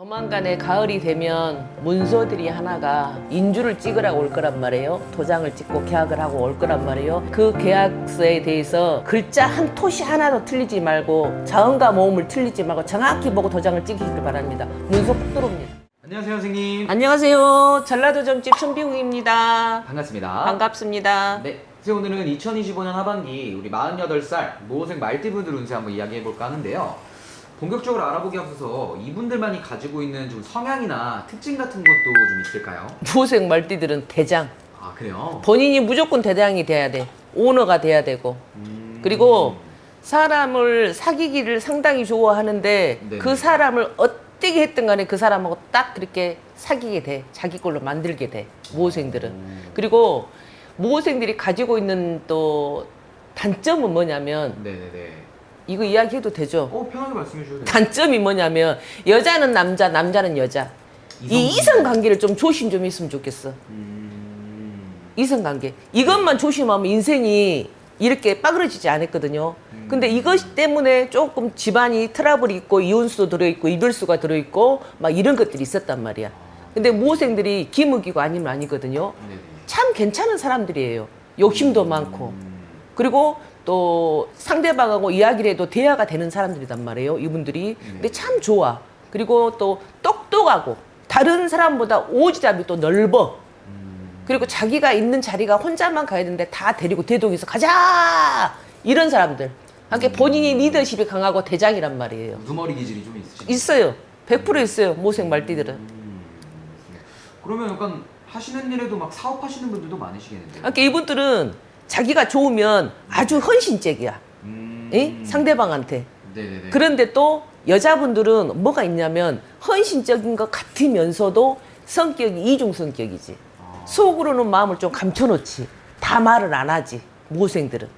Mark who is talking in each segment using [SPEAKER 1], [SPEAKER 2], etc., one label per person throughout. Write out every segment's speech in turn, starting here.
[SPEAKER 1] 조만간에 가을이 되면 문서들이 하나가 인주를 찍으라고 올 거란 말이에요. 도장을 찍고 계약을 하고 올 거란 말이에요. 그 계약서에 대해서 글자 한 토시 하나도 틀리지 말고 자음과 모음을 틀리지 말고 정확히 보고 도장을 찍으시길 바랍니다. 문서 꼭 들어옵니다.
[SPEAKER 2] 안녕하세요 선생님
[SPEAKER 1] 안녕하세요. 전라도 점집 천비웅입니다.
[SPEAKER 2] 반갑습니다
[SPEAKER 1] 반갑습니다.
[SPEAKER 2] 네 선생님 오늘은 2025년 하반기 우리 48살 모호생 말띠분들 운세 한번 이야기해 볼까 하는데요 본격적으로 알아보기 앞서서 이분들만이 가지고 있는 좀 성향이나 특징 같은 것도 좀 있을까요?
[SPEAKER 1] 무색 말띠들은 대장.
[SPEAKER 2] 아 그래요?
[SPEAKER 1] 본인이 무조건 대장이 돼야 돼. 오너가 돼야 되고.
[SPEAKER 2] 음...
[SPEAKER 1] 그리고 사람을 사귀기를 상당히 좋아하는데
[SPEAKER 2] 네.
[SPEAKER 1] 그 사람을 어떻게 했든 간에 그 사람하고 딱 그렇게 사귀게 돼. 자기 걸로 만들게 돼. 모호생들은.
[SPEAKER 2] 음.
[SPEAKER 1] 그리고 모호생들이 가지고 있는 또 단점은 뭐냐면
[SPEAKER 2] 네네네
[SPEAKER 1] 이거 이야기해도 되죠.
[SPEAKER 2] 어 편하게 말씀해 돼요
[SPEAKER 1] 단점이 뭐냐면 여자는 남자, 남자는 여자. 이 이성 관계를 좀 조심 좀 했으면 좋겠어.
[SPEAKER 2] 음...
[SPEAKER 1] 이성 관계. 이것만 조심하면 인생이 이렇게 빠그러지지 않았거든요. 근데 이것 때문에 조금 집안이 트러블이 있고 이혼수도 들어있고 이별수가 들어있고 막 이런 것들이 있었단 말이야. 근데 모생들이 기묵이고 아니면 아니거든요.
[SPEAKER 2] 네네
[SPEAKER 1] 참 괜찮은 사람들이에요. 욕심도 많고.
[SPEAKER 2] 음...
[SPEAKER 1] 그리고 또 상대방하고 이야기를 해도 대화가 되는 사람들이단 말이에요. 이분들이. 근데 참 좋아. 그리고 또 똑똑하고 다른 사람보다 오지랖이 또 넓어. 그리고 자기가 있는 자리가 혼자만 가야 되는데 다 데리고 대동해서 가자! 이런 사람들. 그러니까 본인이 리더십이 강하고 대장이란 말이에요.
[SPEAKER 2] 우두머리 기질이 좀 있으시죠?
[SPEAKER 1] 있어요. 100% 있어요. 모생 말띠들은.
[SPEAKER 2] 음... 그러면 약간 하시는 일에도 막 사업하시는 분들도 많으시겠는데요?
[SPEAKER 1] 그러니까 이분들은 자기가 좋으면 아주 헌신적이야.
[SPEAKER 2] 음...
[SPEAKER 1] 에? 상대방한테.
[SPEAKER 2] 네네네.
[SPEAKER 1] 그런데 또 여자분들은 뭐가 있냐면 헌신적인 것 같으면서도 성격이 이중 성격이지.
[SPEAKER 2] 아,
[SPEAKER 1] 속으로는 마음을 좀 감춰놓지. 다 말을 안 하지. 모생들은.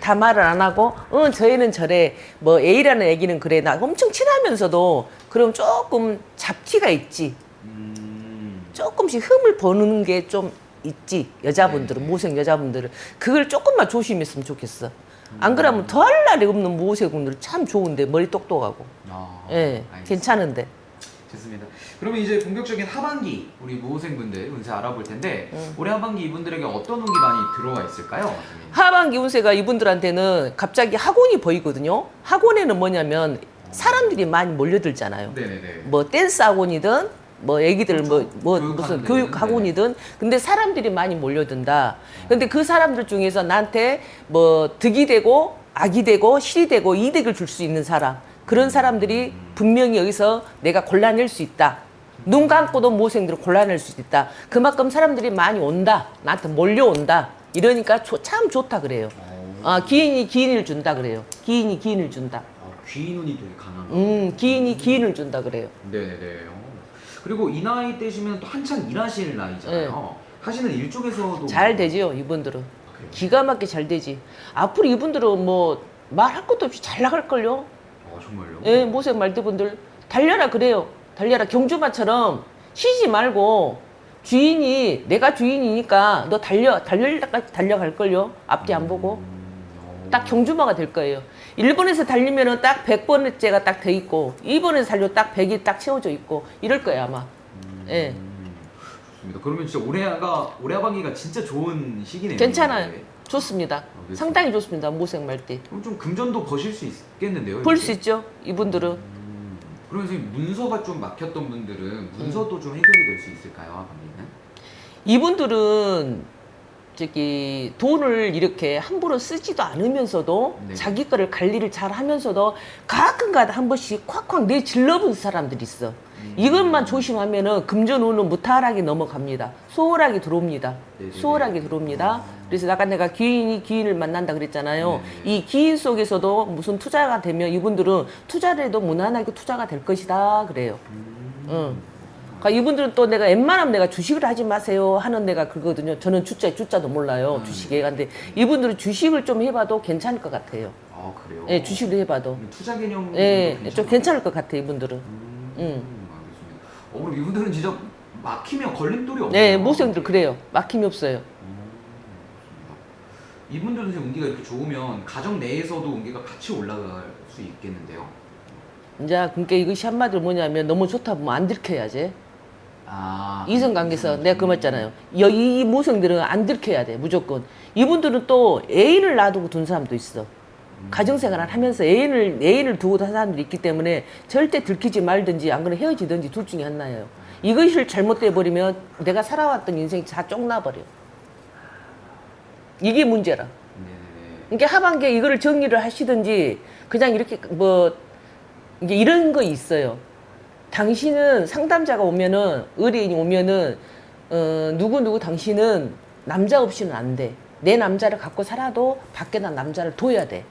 [SPEAKER 1] 다 말을 안 하고, 어, 저애는 저래. 뭐, A라는 애기는 그래. 나 엄청 친하면서도, 그럼 조금 잡티가 있지.
[SPEAKER 2] 음...
[SPEAKER 1] 조금씩 흠을 보는 게 좀 있지. 여자분들은,
[SPEAKER 2] 네.
[SPEAKER 1] 모생 여자분들은. 그걸 조금만 조심했으면 좋겠어. 안 그러면 더할 날이 없는 모세분들 참 좋은데, 머리 똑똑하고.
[SPEAKER 2] 아,
[SPEAKER 1] 예,
[SPEAKER 2] 알겠습니다.
[SPEAKER 1] 괜찮은데.
[SPEAKER 2] 좋습니다. 그러면 이제 본격적인 하반기 우리 모호생분들 운세 알아볼 텐데
[SPEAKER 1] 음.
[SPEAKER 2] 올해 하반기 이분들에게 어떤 운기 많이 들어와 있을까요? 선생님?
[SPEAKER 1] 하반기 운세가 이분들한테는 갑자기 학원이 보이거든요. 학원에는 뭐냐면 사람들이 많이 몰려들잖아요.
[SPEAKER 2] 네네네.
[SPEAKER 1] 뭐 댄스 학원이든 뭐 애기들 뭐, 뭐 무슨 교육 학원이든 근데 사람들이 많이 몰려든다. 근데 그 사람들 중에서 나한테 뭐 득이 되고 악이 되고 실이 되고 이득을 줄 수 있는 사람 그런 사람들이 분명히 여기서 내가 골라낼 수 있다. 눈 감고도 모생들을 골라낼 수 있다. 그만큼 사람들이 많이 온다. 나한테 몰려온다. 이러니까 조- 참 좋다 그래요. 아, 기인이 기인을 준다 그래요. 기인이 기인을 준다.
[SPEAKER 2] 어, 귀인운이 되게 강한.
[SPEAKER 1] 음, 기인이 기인을 준다 그래요.
[SPEAKER 2] 네네네. 어. 그리고 이 나이 때시면 또 한창 일하실 나이잖아요. 하시는 일 쪽에서도
[SPEAKER 1] 네. 잘 되지요, 이분들은.
[SPEAKER 2] 아, 그래요?
[SPEAKER 1] 기가 막히게 잘 되지. 앞으로 이분들은 뭐 말할 것도 없이 잘 나갈걸요.
[SPEAKER 2] 어, 정말요?
[SPEAKER 1] 예, 모색 말대분들 달려라 그래요. 달려라 경주마처럼 쉬지 말고 주인이 내가 주인이니까 너 달려 때까지 달려갈걸요. 앞뒤 안 보고
[SPEAKER 2] 음,
[SPEAKER 1] 딱 경주마가 될 거예요. 1번에서 달리면은 딱 100번째가 딱 돼 있고 2번에서 달려 딱 100이 딱 채워져 있고 이럴 거예요 아마. 예.
[SPEAKER 2] 음, 좋습니다. 그러면 진짜 올해가 올해 하반기가 진짜 좋은 시기네요.
[SPEAKER 1] 괜찮아요.
[SPEAKER 2] 네.
[SPEAKER 1] 좋습니다.
[SPEAKER 2] 알겠습니다.
[SPEAKER 1] 상당히 좋습니다. 모색 말대.
[SPEAKER 2] 그럼 좀 금전도 버실 수 있겠는데요?
[SPEAKER 1] 볼
[SPEAKER 2] 이렇게?
[SPEAKER 1] 수 있죠. 이분들은
[SPEAKER 2] 음, 그러면 선생님 문서가 좀 막혔던 분들은
[SPEAKER 1] 음.
[SPEAKER 2] 문서도 좀 해결이 될 수 있을까요, 하반기는?
[SPEAKER 1] 이분들은 저기 돈을 이렇게 함부로 쓰지도 않으면서도
[SPEAKER 2] 네.
[SPEAKER 1] 자기 거를 관리를 잘 하면서도 가끔가다 한 번씩 콱콱 내 질러본 사람들이 있어.
[SPEAKER 2] 음.
[SPEAKER 1] 이것만 조심하면은 금전운은 무탈하게 넘어갑니다. 수월하게 들어옵니다.
[SPEAKER 2] 네네네.
[SPEAKER 1] 수월하게 들어옵니다. 그래서 아까 내가 기인이 기인을 만난다 그랬잖아요.
[SPEAKER 2] 네네.
[SPEAKER 1] 이 기인 속에서도 무슨 투자가 되면 이분들은 투자를 해도 무난하게 투자가 될 것이다 그래요.
[SPEAKER 2] 음.
[SPEAKER 1] 응. 그러니까 이분들은 또 내가 웬만하면 내가 주식을 하지 마세요 하는 데가 그거거든요. 저는 주자 주자도 몰라요
[SPEAKER 2] 음.
[SPEAKER 1] 주식에. 근데 이분들은 주식을 좀 해봐도 괜찮을 것 같아요.
[SPEAKER 2] 아 그래요?
[SPEAKER 1] 예, 주식을 해봐도.
[SPEAKER 2] 투자 개념
[SPEAKER 1] 예, 좀 괜찮을 것 같아 이분들은.
[SPEAKER 2] 음,
[SPEAKER 1] 음.
[SPEAKER 2] 알겠습니다. 어 그럼 이분들은 진짜 막히면 걸림돌이 없네요.
[SPEAKER 1] 네, 모생들 그래요. 막힘이 없어요.
[SPEAKER 2] 음. 이분들은 지금 운기가 이렇게 좋으면 가정 내에서도 운기가 같이 올라갈 수 있겠는데요.
[SPEAKER 1] 이제 그러니까 이것이 한마디로 뭐냐면 너무 좋다 보면 안 들켜야지.
[SPEAKER 2] 아
[SPEAKER 1] 이성 관계에서 내가 그 말했잖아요. 여- 이 모성들은 안 들켜야 돼 무조건. 이분들은 또 애인을 놔두고 둔 사람도 있어. 가정생활을 하면서 애인을 애인을 두고 산 사람들이 있기 때문에 절대 들키지 말든지 안 그러면 헤어지든지 둘 중에 하나예요. 이것을 잘못돼 버리면 내가 살아왔던 인생이 다 쪽나버려. 이게 문제라.
[SPEAKER 2] 네네네.
[SPEAKER 1] 그러니까 하반기에 이거를 정리를 하시든지 그냥 이렇게 뭐 이게 이런 거 있어요. 당신은 상담자가 오면은 의뢰인이 오면은 어 누구 누구 당신은 남자 없이는 안 돼. 내 남자를 갖고 살아도 밖에다 남자를 둬야 돼.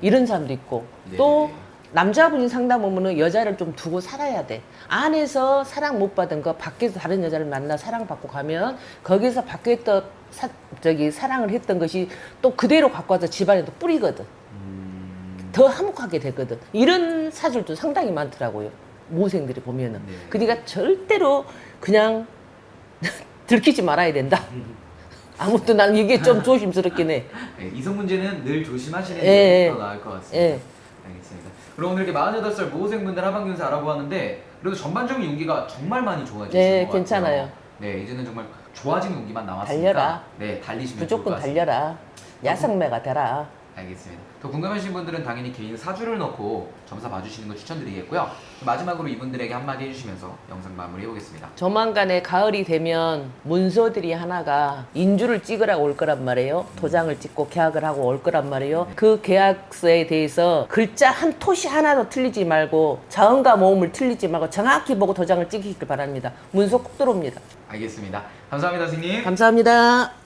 [SPEAKER 1] 이런 사람도 있고 또
[SPEAKER 2] 네네.
[SPEAKER 1] 남자분이 상담 오면은 여자를 좀 두고 살아야 돼. 안에서 사랑 못 받은 거 밖에서 다른 여자를 만나 사랑 받고 가면 거기서 밖에 했던 사, 저기 사랑을 했던 것이 또 그대로 갖고 와서 집안에 또 뿌리거든.
[SPEAKER 2] 음,
[SPEAKER 1] 더 화목하게 되거든. 이런 사줄도 상당히 많더라고요. 모생들이 보면은.
[SPEAKER 2] 네.
[SPEAKER 1] 그러니까 절대로 그냥 들키지 말아야 된다. 아무튼 난 이게 좀 조심스럽긴 해.
[SPEAKER 2] 네, 이성 문제는 늘 조심하시는
[SPEAKER 1] 예,
[SPEAKER 2] 게
[SPEAKER 1] 예.
[SPEAKER 2] 더 나을 것 같습니다.
[SPEAKER 1] 예.
[SPEAKER 2] 알겠습니다. 그럼 오늘 이렇게 48살 모호생분들 하반기 운세 알아보았는데 그래도 전반적인 운기가 정말 많이 좋아지신
[SPEAKER 1] 네,
[SPEAKER 2] 것
[SPEAKER 1] 괜찮아요.
[SPEAKER 2] 같아요. 네, 이제는 정말 좋아지는 운기만 남았으니까
[SPEAKER 1] 달려라.
[SPEAKER 2] 네, 달리시면
[SPEAKER 1] 무조건
[SPEAKER 2] 좋을 것 같습니다.
[SPEAKER 1] 달려라. 야성매가 되라.
[SPEAKER 2] 알겠습니다. 더 궁금하신 분들은 당연히 개인 사주를 넣고 점사 봐주시는 거 추천드리겠고요. 마지막으로 이분들에게 한마디 해주시면서 영상 마무리 해 보겠습니다.
[SPEAKER 1] 조만간에 가을이 되면 문서들이 하나가 인주를 찍으라고 올 거란 말이에요. 도장을 찍고 계약을 하고 올 거란 말이에요. 그 계약서에 대해서 글자 한 토시 하나도 틀리지 말고 자음과 모음을 틀리지 말고 정확히 보고 도장을 찍으시길 바랍니다. 문서 꼭 들어옵니다.
[SPEAKER 2] 알겠습니다. 감사합니다, 선생님.
[SPEAKER 1] 감사합니다.